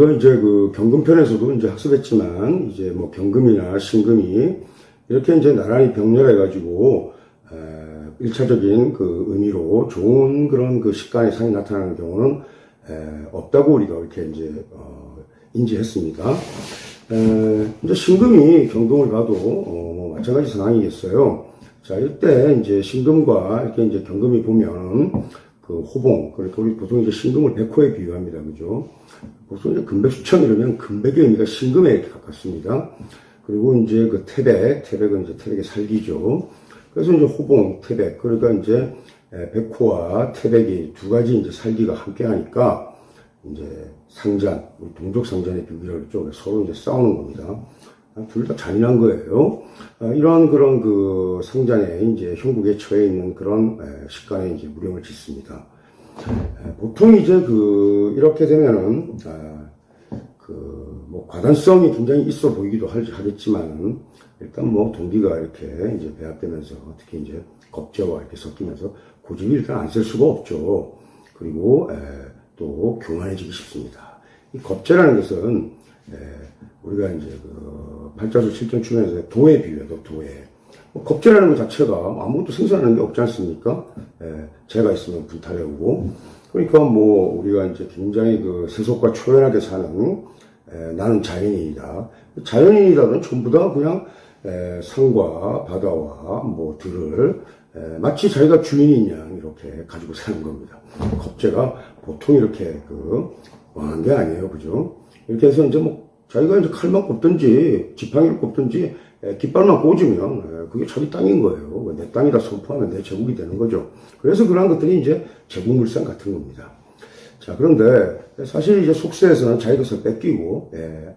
그 이제 그 경금편에서도 이제 학습했지만 이제 뭐 경금이나 신금이 이렇게 이제 나란히 병렬해가지고 에, 일차적인 그 의미로 좋은 그런 그 식간의 상이 나타나는 경우는 에, 없다고 우리가 이렇게 이제 어, 인지했습니다. 에, 이제 신금이 경금을 봐도 어, 뭐 마찬가지 상황이겠어요. 자 이때 이제 신금과 이렇게 이제 경금이 보면 그 호봉 그러니까 우리 보통 이제 신금을 백호에 비유합니다, 그죠? 보통 이제 금백수천 이러면 금백의 의미가 신금에 이렇게 가깝습니다. 그리고 이제 그 태백, 태백은 이제 태백의 살기죠. 그래서 이제 호봉, 태백, 그러니까 이제 에, 백호와 태백이 두 가지 이제 살기가 함께 하니까 이제 상잔, 동족 상잔의 비유라고 그랬죠. 서로 이제 싸우는 겁니다. 둘 다 잔인한 거예요. 아, 이런 그런 그 상잔에 이제 형국에 처해 있는 그런 에, 식간에 이제 무령을 짓습니다. 에, 보통 이제 그 이렇게 되면은 아, 그뭐 과단성이 굉장히 있어 보이기도 할- 하겠지만 일단 뭐 동기가 이렇게 이제 배합되면서 특히 이제 겁재와 이렇게 섞이면서 고집이 일단 안 쓸 수가 없죠. 그리고 에, 또 교만해지기 쉽습니다. 이 겁재라는 것은 에, 우리가 이제 그 팔자수 칠전 출연에서 도에 비유해도 도에 뭐 겁재라는 것 자체가 아무것도 생산하는 게 없지 않습니까? 에, 재가 있으면 오고 그러니까 뭐 우리가 이제 굉장히 그 세속과 초연하게 사는 에, 나는 자연인이다. 자연인이다는 전부 다 그냥 에, 산과 바다와 뭐 들을 에, 마치 자기가 주인인 양 이렇게 가지고 사는 겁니다. 겁재가 보통 이렇게 그 왕한 게 아니에요, 그죠? 이렇게 해서 이제 뭐 자기가 이제 칼만 꼽든지 지팡이를 꼽든지 에, 깃발만 꽂으면 에, 그게 자기 땅인 거예요. 내 땅이다 선포하면 내 제국이 되는 거죠. 그래서 그러한 것들이 이제 제국물상 같은 겁니다. 자, 그런데 사실 이제 속세에서는 자기 것을 뺏기고, 예,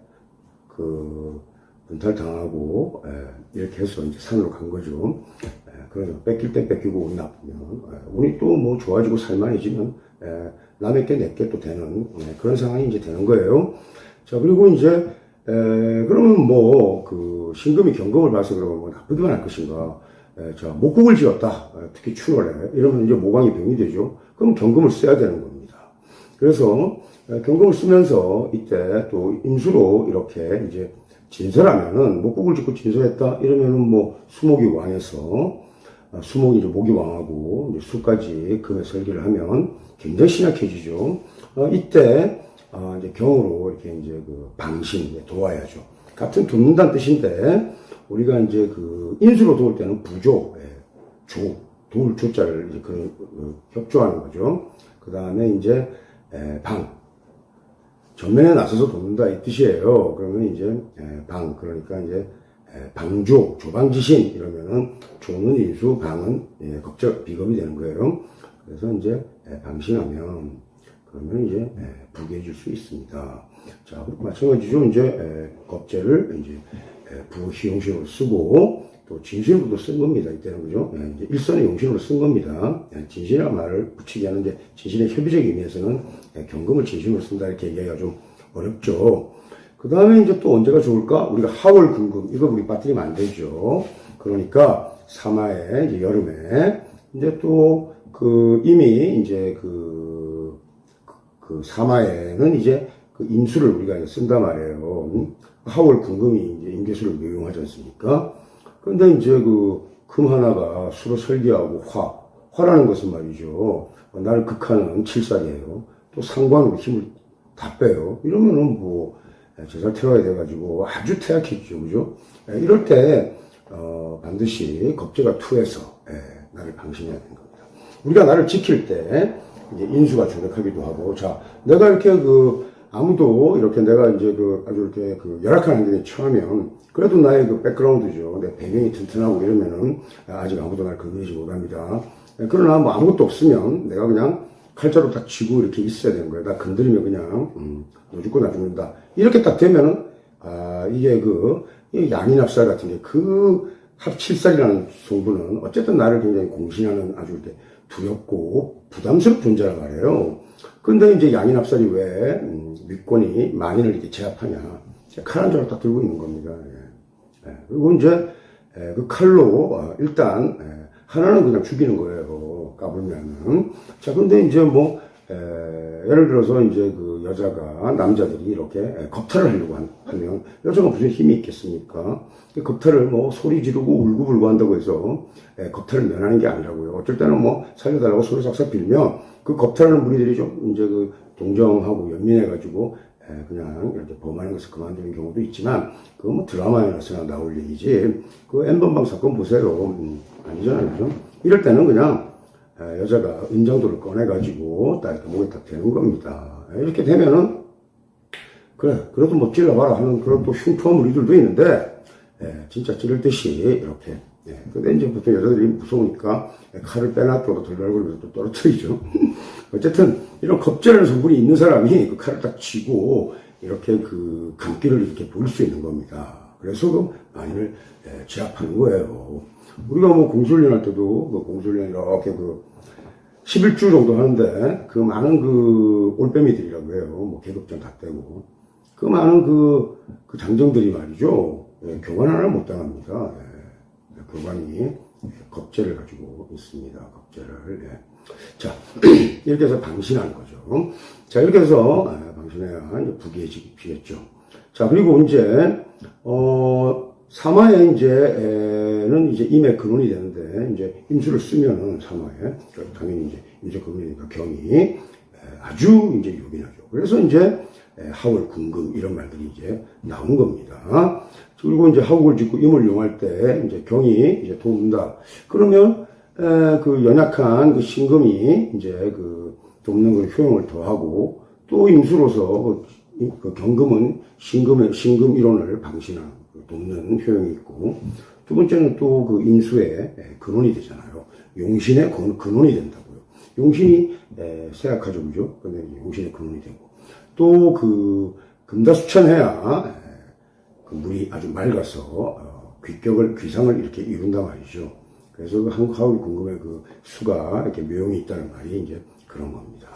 그, 분탈당하고, 예, 이렇게 해서 이제 산으로 간 거죠. 예, 그래서 뺏길 때 뺏기고 운이 나쁘면, 예, 운이 또 뭐 좋아지고 살만해지면, 예, 남의 게 내게 또 되는, 예, 그런 상황이 이제 되는 거예요. 자, 그리고 이제, 에, 그러면 뭐, 그, 신금이 경금을 봐서 그러면 뭐 나쁘기만 할 것인가. 에, 자, 목국을 지었다. 에, 특히 추월에. 이러면 이제 모강이 병이 되죠. 그럼 경금을 써야 되는 겁니다. 그래서 에, 경금을 쓰면서 이때 또 임수로 이렇게 이제 진설하면은 목국을 짓고 진설했다 이러면은 뭐 수목이 왕해서 아, 수목이 이제 목이 왕하고 이제 수까지 금의 설계를 하면 굉장히 신약해지죠. 어, 이때 아, 이제 경으로 이렇게 이제 그 방신 예, 도와야죠. 같은 돕는다는 뜻인데 우리가 이제 그 인수로 도울 때는 부조, 예, 조, 도울 조자를 이제 그, 그 협조하는 거죠. 그 다음에 이제 에, 방, 전면에 나서서 돕는다 이 뜻이에요. 그러면 이제 에, 방 그러니까 이제 에, 방조 조방지신 이러면은 조는 인수 방은 예, 걱정 비겁이 되는 거예요. 그래서 이제 에, 방신하면 그러면 이제 에, 부귀해질 수 있습니다. 자 그리고 마찬가지죠. 이제 에, 겁재를 이제 에, 부희용신으로 쓰고 또 진신으로도 쓴 겁니다. 이때는 그죠? 예, 이제 일선의 용신으로 쓴 겁니다. 예, 진신이라는 말을 붙이게 하는데 진신의 협의적 의미에서는 예, 경금을 진신으로 쓴다 이렇게 얘기하기가 좀 어렵죠. 그 다음에 이제 또 언제가 좋을까? 우리가 하월 금금 이거 우리 빠뜨리면 안 되죠. 그러니까 사마에 이제 여름에 이제 또 그 이미 이제 그, 그 사마에는 이제 그 임수를 우리가 쓴단 말이에요. 음? 하월 금금이 이제 임계수를 묘용하지 않습니까? 근데 이제 그 금 하나가 수로 설계하고 화, 화라는 것은 말이죠. 나를 극하는 칠살이에요. 또 상관으로 힘을 다 빼요. 이러면은 뭐 제살 태워야 돼가지고 아주 태약해지죠, 그죠? 예, 이럴 때 어, 반드시 겁재가 투해서 예, 나를 방심해야 되는 겁니다. 우리가 나를 지킬 때 이제 인수가 조력하기도 하고, 자, 내가 이렇게 그 아무도 이렇게 내가 이제 그 아주 이렇게 그 열악한 환경에 처하면 그래도 나의 그 백그라운드죠. 내 배경이 튼튼하고 이러면은 아직 아무도 날 건드리지 못합니다. 예, 그러나 뭐 아무것도 없으면 내가 그냥 칼자루 딱 쥐고 이렇게 있어야 되는 거예요. 나 건드리면 그냥 음, 너 죽고 나 죽는다. 이렇게 딱 되면은 아 이게 그 양인합살 같은 게 그 합칠살이라는 성분은 어쨌든 나를 굉장히 공신하는 아주 이렇게 두렵고 부담스럽은 존재란 말이에요. 근데 이제 양인합살이 왜 음, 밑권이 만인을 이렇게 제압하냐? 칼한 자루 딱 들고 있는 겁니다. 예. 예. 그리고 이제 예, 그 칼로 어, 일단 예, 하나는 그냥 죽이는 거예요. 까불면은. 자, 근데 이제 뭐 에, 예를 들어서 이제 그 여자가 남자들이 이렇게 에, 겁탈을 하려고 한- 하면 여자가 무슨 힘이 있겠습니까? 그 겁탈을 뭐 소리 지르고 울고불고 한다고 해서 에, 겁탈을 면하는 게 아니라고요. 어쩔 때는 뭐 살려달라고 소리 싹싹 빌면 그 겁탈하는 무리들이 좀 이제 그 동정하고 연민해가지고 에, 그냥 이렇게 범하는 것을 그만두는 경우도 있지만 그거 뭐 드라마에서나 나올 얘기지 그 엠번방 사건 보세요 음, 아니잖아요 그죠? 이럴 때는 그냥 에, 여자가 은장도를 꺼내가지고 딱 목에 딱 대는 겁니다 에, 이렇게 되면은 그래 그래도 못 찔러봐라 하는 그런 또 흉포한 무리들도 있는데 에, 진짜 찌를 듯이 이렇게 예, 근데 이제 보통 여자들이 무서우니까 칼을 빼놨다고 돌발걸면서 또 떨어뜨리죠. 어쨌든 이런 겁제라는 성분이 있는 사람이 그 칼을 딱 쥐고 이렇게 그 감기를 이렇게 볼수 있는 겁니다. 그래서 그 많이를 예, 제압하는 거예요. 우리가 뭐 공술련 할 때도 그 공술련 이렇게 그 11주 정도 하는데 그 많은 그 올빼미들이라고 해요. 뭐 계급전 다 떼고 그 많은 그, 그 장정들이 말이죠. 예, 교관 하나를 못 당합니다. 예. 교관이 겁제를 가지고 있습니다. 겁제를. 예. 자, 이렇게 해서 방신하는 거죠. 자, 이렇게 해서 아, 방신해야 이제 부귀해지겠죠. 자, 그리고 이제 어 사마에 이제는 이제 임의 근원이 되는데 이제 임수를 쓰면은 사마에 당연히 이제 임수 근원이니까 경이 에, 아주 이제 요긴하죠. 그래서 이제 에, 하월 궁금 이런 말들이 이제 나온 겁니다. 그리고 이제 하국을 짓고 임을 용할 때 이제 경이 이제 돕는다. 그러면 에, 그 연약한 그 신금이 이제 그 돕는 그 효용을 더하고 또 임수로서 그, 이- 그 경금은 신금의 신금 이론을 방신하는 그 돕는 효용이 있고 두 번째는 또그 임수의 에, 근원이 되잖아요. 용신의 근- 근원이 된다고요. 용신이? 근데 이제 용신의 근원이 되고 또 그 금다수천해야 에, 그 물이 아주 맑아서 어, 귀격을 귀상을 이렇게 이룬단 말이죠. 그래서 그 한국 하울 궁금의 그 수가 이렇게 묘용이 있다는 말이 이제 그런 겁니다.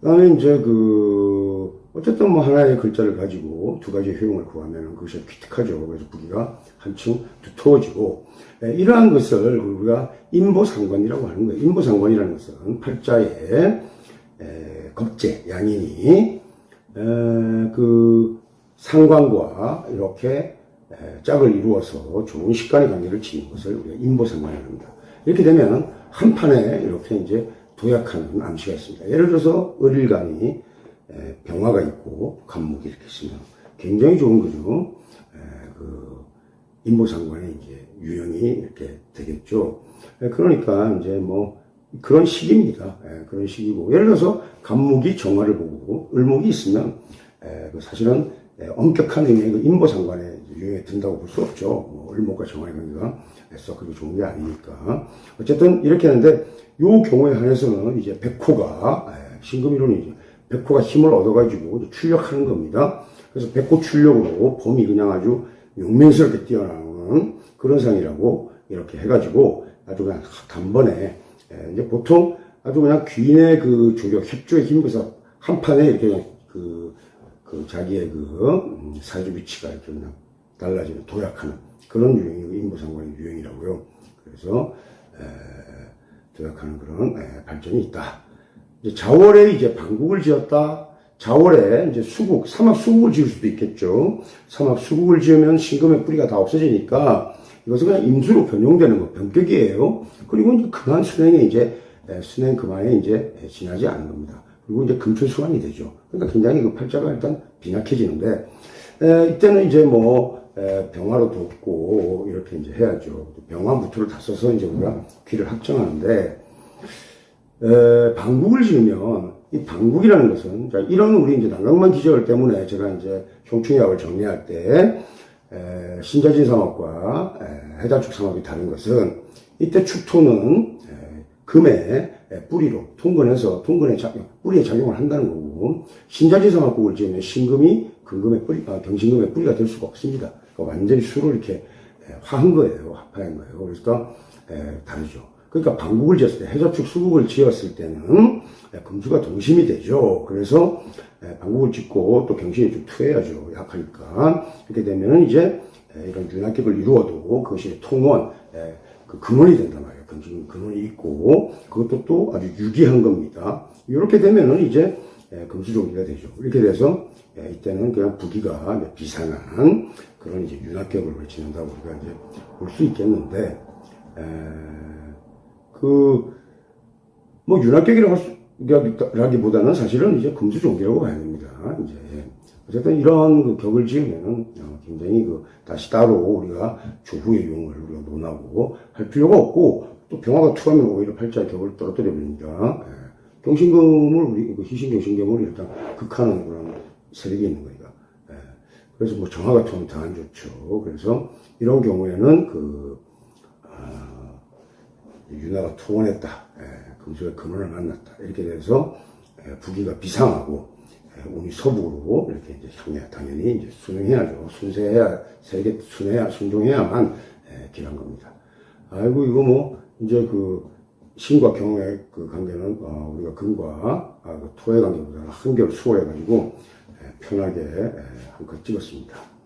그다음에 이제 그 어쨌든 뭐 하나의 글자를 가지고 두 가지 효용을 구하면 그것이 기특하죠. 그래서 부기가 한층 두터워지고 에, 이러한 것을 우리가 인보상관이라고 하는 거예요. 인보상관이라는 것은 팔자에 에, 겁재 양인이 에, 그 상관과 이렇게 에, 짝을 이루어서 좋은 식간의 관계를 지는 것을 우리가 인보상관이라고 합니다. 이렇게 되면 한 판에 이렇게 이제 도약하는 암시가 있습니다. 예를 들어서 을일간이 에, 병화가 있고 간목이 이렇게 있으면 굉장히 좋은 거죠. 에, 그 인보상관의 이제 유형이 이렇게 되겠죠. 에, 그러니까 이제 뭐 그런 시기입니다. 에, 그런 시기고 예를 들어서 간목이 정화를 보고 을목이 있으면 에, 그 사실은 에, 엄격한 의미의 그 인보상관의 유형에 든다고 볼 수 없죠. 뭐 을목과 정화의 관계가 썩 그렇게 좋은 게 아니니까. 어쨌든 이렇게 하는데 요 경우에 한해서는 이제 백호가 에, 신금이론이죠. 백호가 힘을 얻어가지고 출력하는 겁니다. 그래서 백호 출력으로 봄이 그냥 아주 용맹스럽게 뛰어나오는 그런 상이라고 이렇게 해가지고 아주 그냥 단번에 에, 이제 보통 아주 그냥 귀인의 그 조력, 협조에 힘입어서 한 판에 이렇게 그, 그 자기의 그 음, 사주 위치가 이렇게 그냥 달라지는 도약하는 그런 유형이 인보상관의 유형이라고요. 그래서 에, 도약하는 그런 에, 발전이 있다. 이제 자월에 이제 방국을 지었다. 자월에 이제 수국, 사막 수국을 지을 수도 있겠죠. 사막 수국을 지으면 신금의 뿌리가 다 없어지니까 이것은 그냥 임수로 변용되는 거, 변격이에요. 그리고 이제 그만 순행에 이제, 에, 순행 그만에 이제 에, 지나지 않는 겁니다. 그리고 이제 금春수환이 되죠. 그러니까 굉장히 그 팔자가 일단 빈약해지는데, 에, 이때는 이제 뭐, 에, 병화로 돕고 이렇게 이제 해야죠. 병화 무토를 다 써서 이제 우리가 귀를 확정하는데, 에, 방국을 지으면 이 방국이라는 것은 자, 이런 우리 이제 난강만 기절 때문에 제가 이제 형충약을 정리할 때 에, 신자진 에, 해자축 삼합이 다른 것은 이때 축토는 에, 금의 에, 뿌리로 통근해서 통근의 작용, 뿌리에 작용을 한다는 거고 신자진 삼합국을 지으면 신금이 금금의 뿌리, 아, 경신금의 뿌리가 될 수가 없습니다. 그러니까 완전히 수를 이렇게 에, 화한 거예요, 합한 거예요. 그러니까 에, 다르죠. 그러니까 방국을 지었을 때, 해저축 수국을 지었을 때는 금수가 동심이 되죠. 그래서 방국을 짓고 또 경신이 좀 투해야죠. 약하니까. 이렇게 되면은 이제 이런 윤학격을 이루어도 그것이 통원, 그 근원이 된단 말이에요. 금신 근원이 있고 그것도 또 아주 유기한 겁니다. 이렇게 되면은 이제 예, 금수종기가 되죠. 이렇게 돼서 예, 이때는 그냥 부기가 비상한 그런 이제 윤학격을 지낸다고 우리가 이제 볼 수 있겠는데 에, 그, 뭐, 수, 라기보다는 사실은 이제 금수종기라고 봐야 됩니다. 이제. 어쨌든 이런 그 격을 지으면은 어, 굉장히 그 다시 따로 우리가 조후의 용을 우리가 논하고 할 필요가 없고 또 병화가 투하면 오히려 팔자의 격을 떨어뜨려 버립니다. 예. 경신금을 우리 그 희신경신금을 일단 극하는 그런 세력이 있는 거니까. 예. 그래서 뭐 정화가 투하면 더안 좋죠. 그래서 이런 경우에는 그 아, 윤화가 투원했다. 예, 금수의 근원을 만났다. 이렇게 돼서 예, 부기가 비상하고 예, 운이 서북으로 이렇게 이제 향해 당연히 이제 순응해야죠. 순세해야 세계 순해야 순종해야만 예, 길한 겁니다. 아이고 이거 뭐 이제 그 신과 경의 그 관계는 어, 우리가 금과 아, 그 토의 관계보다는 한결 수월해가지고 예, 편하게 예, 한컷 찍었습니다.